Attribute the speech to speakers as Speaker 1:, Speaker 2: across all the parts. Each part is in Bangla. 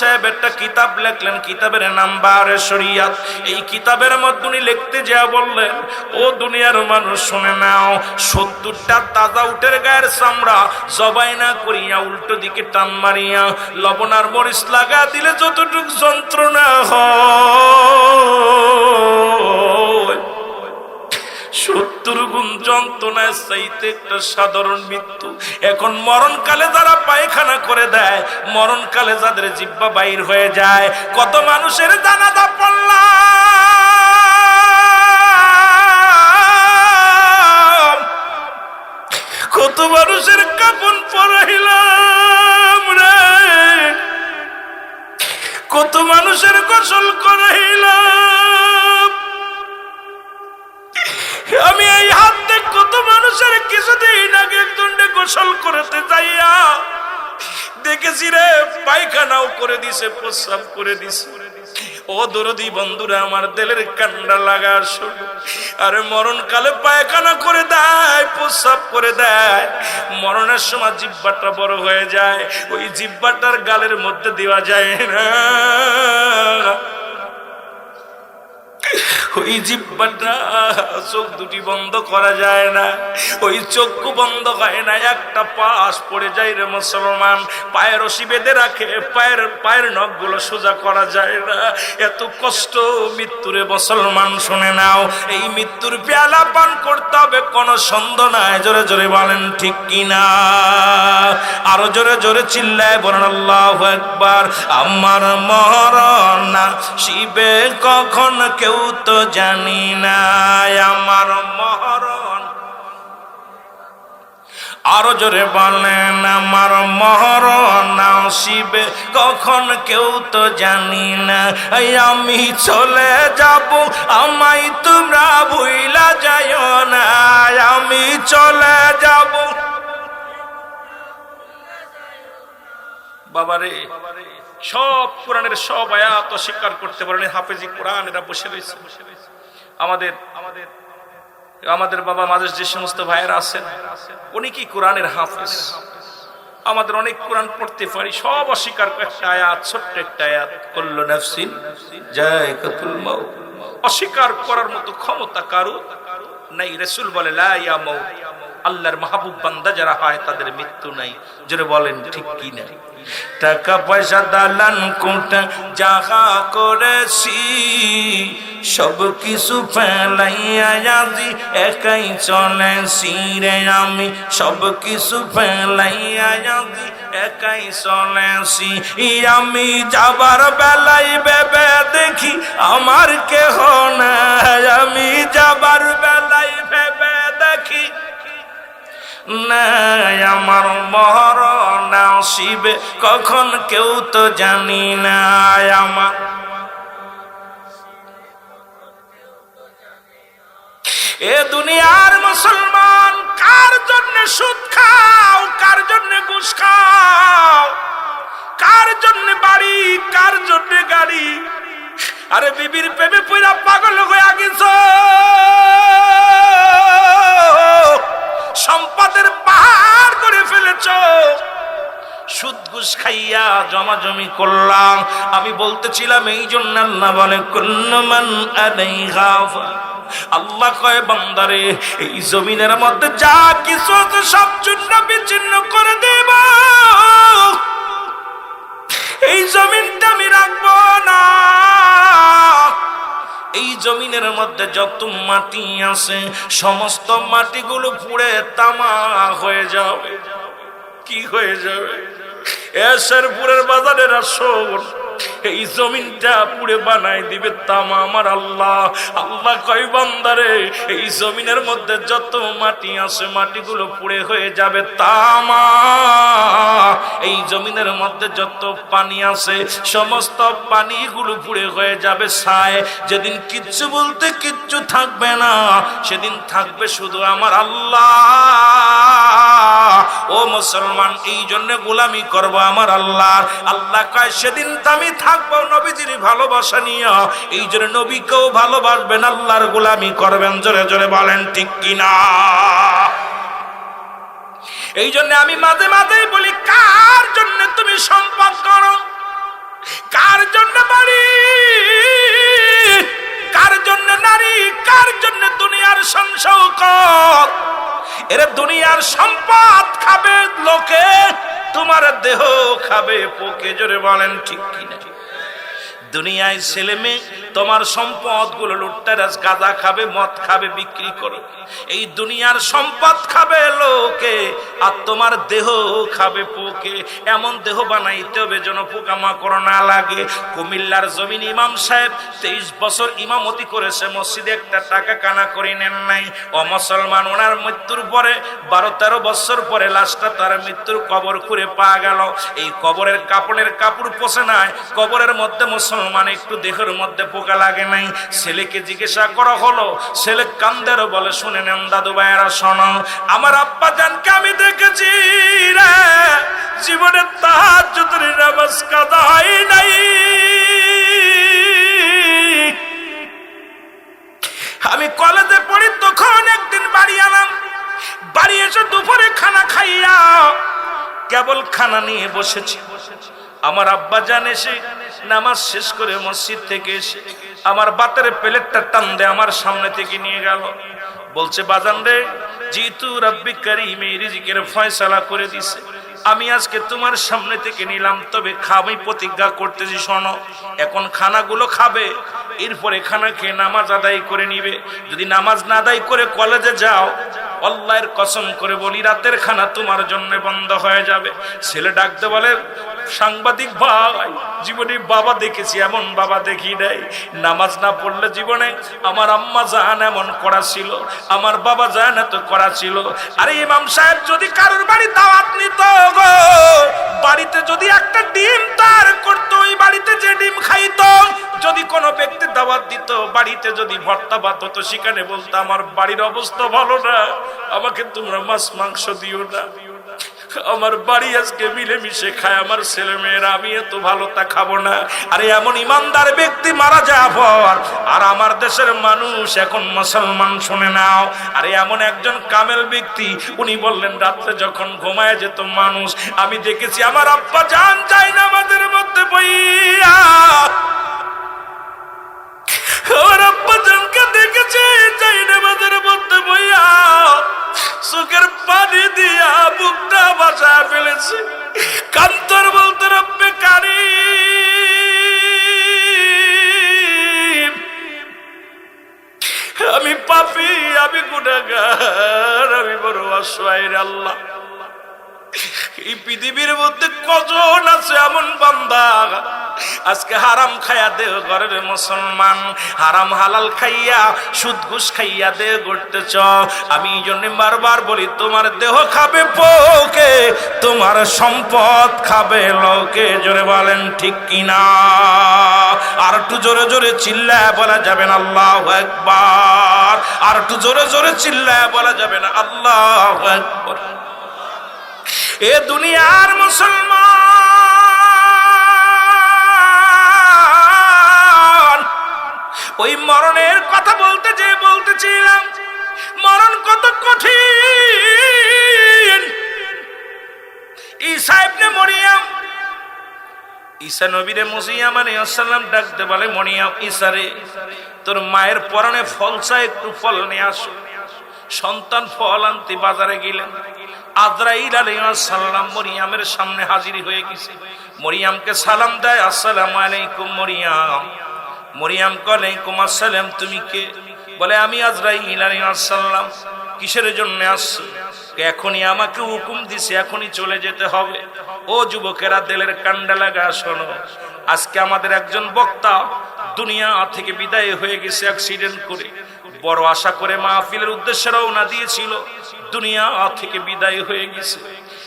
Speaker 1: সাহেব একটা কিতাব কিতাবের নাম এই কিতাবের লিখতে বললেন, ও দুনিয়ার মানুষ শুনে নাও, সত্তরটা তাজা গায়ের চামড়া, জবাই না করিয়া উল্টো দিকে টান মারিয়া, লবণার মরিচ লাগা দিলে যতটুক যন্ত্রণা হয়। সত্তর গুণ যন্ত্রণায় চাইতে একটা সাধারণ মৃত্যু। এখন মরণকালে যারা পায়খানা করে দেয়, মরণকালে যাদের জিব্বা বাইর হয়ে যায়, কত মানুষের জানাজা পড়লাম। কত মানুষের কাপন পরাইলাম কত মানুষের গোসল করাইলাম গোসল করতে যাইয়া দেখেছি রে, পায়খানাও করে দিছে, প্রস্রাব করে দিছে। ও দরদি বন্ধুরা, আমার দেলের কান্ডা লাগা শুরু। আরে মরণকালে পায়খানা করে দেয়, প্রস্রাব করে দেয়। মরণের সময় জিব্বাটা বড় হয়ে যায়, ওই জিব্বাটার গালের মধ্যে দেওয়া যায় না। ওই জিব্বাটা চোখ দুটি বন্ধ করা যায় না। ওই চক্ষু বন্ধ হয় না, একটা পাশ পড়ে যায় রে মুসলমান। পায়ের রশি বেঁধে রাখে, পায়ের পায়ের নখগুলো সোজা করা যায় না। এত কষ্ট মৃত্যুরে মুসলমান শুনে নাও। এই মৃত্যুর পেয়ালা পান করতে হবে, কোনো সন্দেহ নাই। জোরে জোরে বলেন, ঠিক কিনা? আরও জোরে জোরে চিল্লায় বলেন, আল্লাহ একবার আমার মরণ শিবে কখন কেউ তো জানি না, আমার মহরণ। আরও জোরে বলেন, আমার মহরণ শিবে কখন কেউ তো জানি না। আমি চলে যাব, আমায় তোমরা ভুইলা যায় না। আমি চলে যাব। বাবারে, সব কোরআনের সব আয়াত অস্বীকার করতে পারেন, হাফেজি কোরআন এরা বসে রয়েছে। আমাদের আমাদের আমাদের বাবা মাদের যে সমস্ত ভাইয়েরা আছেন, উনি কি কোরআনের হাফেজ? আমাদের অনেক কোরআন পড়তে পারি, সব অস্বীকার একটা ছোট্ট একটা আয়াত নাফসিন অস্বীকার করার মতো ক্ষমতা কারও নাই, রেসুল বলে, লা ইয়া আল্লাহর মাহবুব বান্দা যারা হয়, তাদের মৃত্যু নাই। যারা বলেন, ঠিক কি না? টাকা পয়সা দালান কোটা যাহা করেছি, সব কিছু ফেলাইয়া একাই চলেছি রে আমি। সব কিছু ফেলাইয়া আজি একাই চলেছি। আমি যাবার বেলায় বেবে দেখি আমার কেহ নাই, আমি নাই আমার মরণ শিবে কখন কেউ তো জানি না আমার। এ দুনিয়ার মুসলমান, কার জন্য সুদ খাও, কার জন্য ঘুষ খাও? কার জন্য বাড়ি, কার জন্য গাড়ি? আরে বিবির প্রেমে পুরা জমাজমি করলাম। আমি বলতেছিলাম, এই জন্য আল্লাহ বলে আল্লাহ কয়, বান্দারে, এই জমিনের মধ্যে যা কিছু সব চূর্ণ বিচ্ছিন্ন করে দেব। এই জমিনটা আমি রাখব না। এই জমিনের মধ্যে যত মাটি আছে, সমস্ত মাটিগুলো পুড়ে তামা হয়ে যাবে। কি হয়ে যাবে? এসেরপুরের বাজারের আসর এই জমিনটা পুড়ে বানাই দিবে তামা আমার আল্লাহ। আল্লাহ কয় বান্দারে এই জমিনের মধ্যে যত মাটি আছে, মাটিগুলো পুড়ে হয়ে যাবে তামা। এই জমিনের মধ্যে যত পানি আছে, সমস্ত পানিগুলো পুড়ে হয়ে যাবে ছায় যেদিন কিচ্ছু বলতে কিচ্ছু থাকবে না, সেদিন থাকবে শুধু আমার আল্লাহ। ও মুসলমান, এই জন্য গোলামি করব আমার আল্লাহ। আল্লাহ কয়, সেদিন আমি থাকব নবীজির ভালোবাসা নিয়ে। এই জন্য নবীকেও ভালোবাসবেন, আল্লাহর গোলামি করবেন, জোরে জোরে বলেন, ঠিক কিনা? এই জন্য আমি মাঝে মাঝেই বলি, কার জন্য তুমি সম্পদ করো? কার জন্য বাড়ি? কার জন্য নারী? কার জন্য দুনিয়ার সংসৌকর এর দুনিয়ার সম্পদ খাবে লোকে। তোমার দেহ খাবে পোকে জোরে বলেন ঠিক কিনা? দুনিয়ায় ছেলে মেয়ে, তোমার সম্পদগুলো লুটতারাজ গাঁজা খাবে, মদ খাবে, বিক্রি করো। এই দুনিয়ার সম্পদ খাবে লোকে, আর তোমার দেহ খাবে পোকে। এমন দেহ বানাইতে হবে যেন পোকামাকড় না লাগে। কুমিল্লার জমিন ইমাম সাহেব তেইশ বছর ইমামতি করেছে, মসজিদে একটা টাকা কানা করে নেন নাই। ও মুসলমান ওনার মৃত্যুর পরে বারো তেরো বছর পরে লাশটা তার মৃত্যুর কবর করে পাওয়া গেল। এই কবরের কাপড়ের কাপড় পোষে নাই, কবরের মধ্যে মুসলমান একটু দেহের মধ্যে পোকা লাগে নাই? ছেলেকে জিজ্ঞাসা করা হলো, ছেলে কান্দের বলে, শুনে নেন দাদু ভাইয়েরা, শোনো, আমার আব্বা জানকে আমি দেখেছি রে। জীবনে তাহার যদি নামাজ হয় নাই। আমি কলেজে পড়ি, তখন একদিন বাড়ি আলাম বাড়ি এসে দুপুরে খানা খাইয়া কেবল খানা নিয়ে বসেছি। আমার আব্বা জান এসে নামাজ শেষ করে মসজিদ থেকে এসে আমার বাতের প্লেটটা টান দে আমার সামনে থেকে নিয়ে গেল। বলছে, বাজান রে জিতু রাব্বি কারিম এই রিজিকের ফয়সালা করে দিছে, আমি আজকে তোমার সামনে থেকে নিলাম, তবে খাবি প্রতিজ্ঞা করতেছি, শোনো, এখন খানাগুলো খাবে, এরপরে খানা খেয়ে নামাজ আদায় করে নিবে। যদি নামাজ না আদায় করে কলেজে যাও আল্লাহর কসম করে বলি, রাতের খানা তোমার জন্য বন্ধ হয়ে যাবে। ছেলে ডাকতে বলে, সাংবাদিক ভাই, জীবনে বাবা দেখেছি, এমন বাবা দেখি নাই। নামাজ না পড়লে জীবনে আমার আম্মা জাহান এমন করা ছিল, আমার বাবা জাহান এত করা ছিল। আরে ইমাম সাহেব, যদি কারোর বাড়ি দাওয়াত নিত গো, বাড়িতে যদি একটা ডিম তার করতো, ওই বাড়িতে যে ডিম খাইতো, যদি কোনো ব্যক্তি দাওয়াত দিত, বাড়িতে যদি ভর্তা ভাত হতো সেখানে বলতো, আমার বাড়ির অবস্থা ভালো না। আমাকে তোমরা মাছ, মাংস দিও না। আমার বাড়ি আজকে মিলেমিশে খায়, আমার ছেলে মেয়েরা আমি এত ভালো তা খাব না। আরে এমন ইমানদার ব্যক্তি মারা যাওয়ার আর আমার দেশের মানুষ এখন মুসলমান, শুনে নাও। আরে এমন একজন কামেল ব্যক্তি, উনি বললেন, রাত্রে যখন ঘুমায় যেত মানুষ, আমি দেখেছি আমার আব্বা জান চাই না আমাদের মধ্যে বইয়া আমাদের মধ্যে বইয়া চোখের পানি দিয়া বুকটা বাসা ফেলেছে। কান্তর বলতে রব্বে কারি আমি পাপি, আমি গুণাগার আমি বড় অসহায় আল্লাহ। এই পৃথিবীর মধ্যে কজন আছে এমন বান্দা? আজকে হারাম খাইয়া দেহ ঘরের মুসলমান, হারাম হালাল খাইয়া, সুদ ঘুষ খাইয়া দেহ করতেছ আমি এই জন্য বারবার বলি, তোমার দেহ খাবে পোকে, তোমার সম্পদ খাবে লোকে। জোরে বলেন, ঠিক কিনা? আর একটু জোরে জোরে চিল্লায় বলা যাবে না, আল্লাহ একবার আর একটু জোরে জোরে চিল্লায় বলা যাবে না, আল্লাহ একবার এ দুনিয়ার মুসলমান ওই মরণের কথা বলতে যে বলতেছিলাম, মরণ কত কঠিন। ঈসা ইবনে মরিয়াম, ঈসা নবীরে মুসিয়াম আলাইহিসসালাম ডাকতে বলে, মরিয়াম ঈসারে তোর মায়ের পরনে ফল চাই, একটু ফল নিয়ে আসো। সন্তান ফল আনতে বাজারে গেলেন। আজরাইল আলাইহিসসালাম মরিয়ামের সামনে হাজির হয়ে গেছে। মরিয়ামকে সালাম দেয়, আসসালামু আলাইকুম মরিয়াম। মরিয়াম কলে, কুমার আসসালাম তুমি কে? বলে, আমি আজরাইল আলাইহিসসালাম। কিসের জন্য আসছো? এখনই আমাকে হুকুম দিছে, এখনই চলে যেতে হবে। ও যুবকেরা, দেলের কান্ডা লাগা, শোনো। আজকে আমাদের একজন বক্তা দুনিয়া থেকে বিদায় হয়ে গেছে অ্যাক্সিডেন্ট করে। বড় আশা করে মাহফিলের উদ্দেশ্যে রওনা দিয়েছিল। দুনিয়া থেকে বিদায় হয়ে গেছে।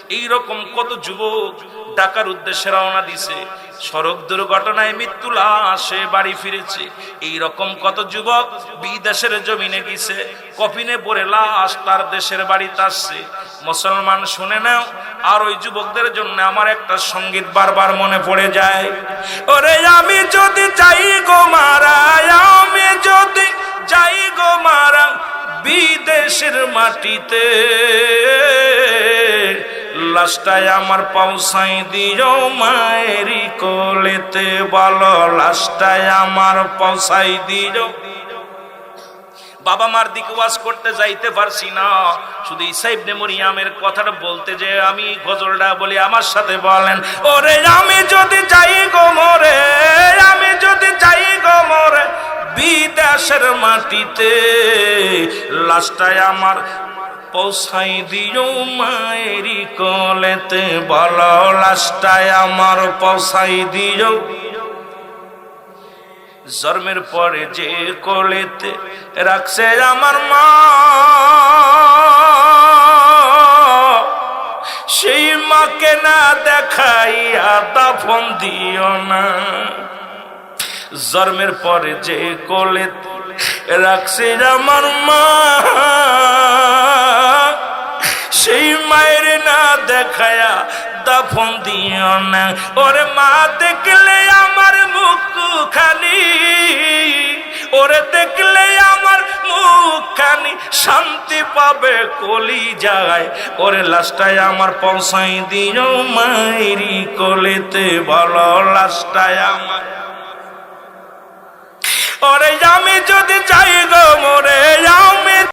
Speaker 1: এই রকম কত যুবক ডাকার উদ্দেশ্যে রওনা দিছে। সড়ক দুর্ঘটনায় মৃত্যু লাশে বাড়ি ফিরেছে। এই রকম কত যুবক বিদেশের জমিনে গেছে, কফিনে পড়ে লাশ তার দেশের বাড়িতে আসছে। মুসলমান শুনে নাও, আর ওই যুবকদের জন্য আমার একটা সংগীত বারবার মনে পড়ে যায়। ওরে আমি যদি চাই গো মারা, আমি যদি যাই গো মারা, বিদেশের মাটিতে লাশটায় আমার পৌঁছাই দিও মায়েরই কোলেতে, বলো লাশটায় আমার পৌঁছাই দিও। বাবা মার দিকে ওয়াজ করতে যাইতে পারছি না। শুধু ইসাইবনে মরিয়ামের কথাটা বলতে যে আমি গজলটা বলি, আমার সাথে বলেন, ওরে, আমি যদি যাই গো মরে, আমি যদি যাই গো মরে, বিদেশের মাটিতে লাশটায় আমার পৌঁছাই দিও মায়েরি কলেতে। বলো লাশটায় আমার পৌঁছাই দিও। জন্মের পরে যে কোলেতে রাখছে আমার মা, সেই মাকে না দেখাইয়া দাফন দিও না। জন্মের পরে যে কোলে রাখছে আমার মা সেই মায়ের না দেখায়া দাফন দিও না। ওরে মা দেখলে আমার মুখ খালি ওরে দেখলে আমার মুখখানি শান্তি পাবে কলি যায় ওরে লাস্টায় আমার পৌঁছাই দিও মায়েরি কোলেতে, বলো লাস্টায় আমার। ওরে আমি যদি যাই গো মোরে, আমি